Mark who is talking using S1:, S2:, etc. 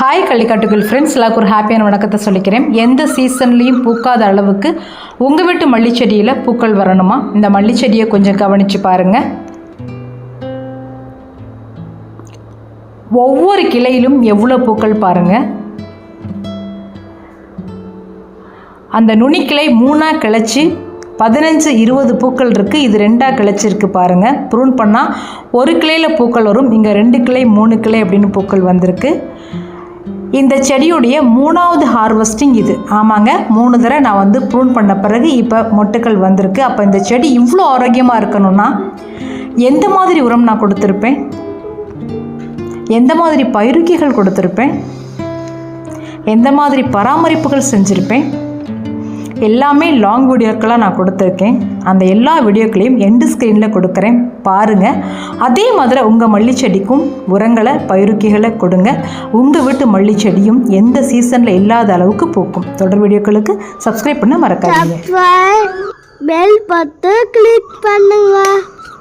S1: Hi கள்ளிக்காட்டுகள் friends எல்லாருக்கும் ஒரு ஹாப்பியான வணக்கத்தை சொல்லிக்கிறேன். எந்த சீசன்லேயும் பூக்காத அளவுக்கு உங்கள் வீட்டு மல்லிச்செடியில் பூக்கள் வரணுமா? இந்த மல்லிச்செடியை கொஞ்சம் கவனித்து பாருங்கள் ஒவ்வொரு கிளையிலும் எவ்வளோ பூக்கள் பாருங்கள் அந்த நுனிக்கிளை மூணாக கிளச்சி பதினஞ்சு இருபது பூக்கள் இருக்குது இது ரெண்டாக கிளைச்சிருக்கு பாருங்கள் ப்ரூன் பண்ணால் ஒரு கிளையில் பூக்கள் வரும். இங்கே ரெண்டு கிளை மூணு கிளை அப்படின்னு பூக்கள் வந்திருக்கு. இந்த செடியுடைய மூணாவது ஹார்வெஸ்டிங் இது. ஆமாங்க மூணு தடவை நான் வந்து ப்ரூன் பண்ண பிறகு இப்போ மொட்டுக்கள் வந்திருக்கு. அப்போ இந்த செடி இவ்வளோ ஆரோக்கியமாக இருக்கணும்னா எந்த மாதிரி உரம் நான் கொடுத்துருப்பேன்? எந்த மாதிரி பயிறுக்கிகள் கொடுத்துருப்பேன்? எந்த மாதிரி பராமரிப்புகள் செஞ்சுருப்பேன்? எல்லாமே லாங் வீடியோக்கெல்லாம் நான் கொடுத்துருக்கேன். அந்த எல்லா வீடியோக்களையும் எண்டு ஸ்க்ரீனில் கொடுக்குறேன். பாருங்கள் அதே மாதிரி உங்கள் மல்லிச்செடிக்கும் உரங்களை பயிருக்கிகளை கொடுங்க. உங்கள் வீட்டு மல்லிச்செடியும் எந்த சீசனில் இல்லாத அளவுக்கு பூக்கும். தொடர் வீடியோக்களுக்கு சப்ஸ்கிரைப் பண்ண மறக்காதீங்க.
S2: பெல் பத்து கிளிக் பண்ணுங்க.